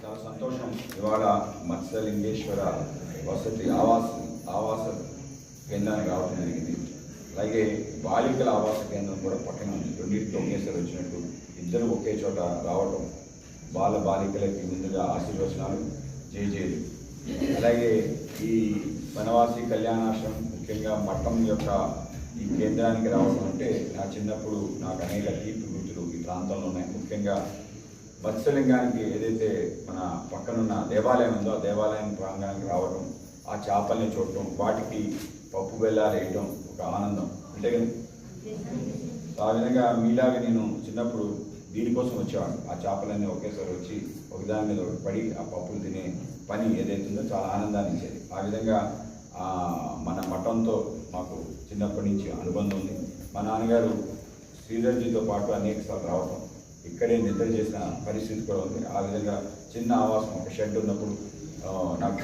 చాలా సంతోషం. ఇవాళ మత్స్యలింగేశ్వర వసతి ఆవాస ఆవాస కేంద్రానికి రావడం జరిగింది. అలాగే బాలికల ఆవాస కేంద్రం కూడా పక్కన ఉంది. రెండింటికి ఒకేసారి వచ్చినట్టు ఇద్దరు ఒకే చోట రావటం బాల బాలికలకి ముందుగా ఆశీర్వచనాలు. జేజేలు అలాగే ఈ వనవాసి కళ్యాణాశ్రమం ముఖ్యంగా మఠం యొక్క ఈ కేంద్రానికి రావడం అంటే నా చిన్నప్పుడు నాకు అనేక తీపి గుర్తులు ఈ ప్రాంతంలో ఉన్నాయి ముఖ్యంగా మత్స్యలింగానికి ఏదైతే మన పక్కనున్న దేవాలయం ఉందో ఆ దేవాలయం ప్రాంగణానికి రావడం ఆ చేపల్ని చూడటం వాటికి పప్పు బెల్లాలు వేయటం ఒక ఆనందం. అంటే కదా? ఆ విధంగా మీలాగా నేను చిన్నప్పుడు దీనికోసం వచ్చేవాడు ఆ చేపలన్నీ ఒకేసారి వచ్చి ఒకదాని మీద ఒకటి పడి ఆ పప్పులు తినే పని ఏదైతే ఉందో చాలా ఆనందాన్ని ఇచ్చేది. ఆ విధంగా మన మఠంతో మాకు చిన్నప్పటి నుంచి అనుబంధం ఉంది. మా నాన్నగారు శ్రీధర్జీతో పాటు అనేక సార్లు రావటం. ఇక్కడే నిద్ర చేసిన పరిస్థితి కూడా ఉంది. ఆ విధంగా చిన్న ఆవాసం ఒక షెడ్ ఉన్నప్పుడు నాకు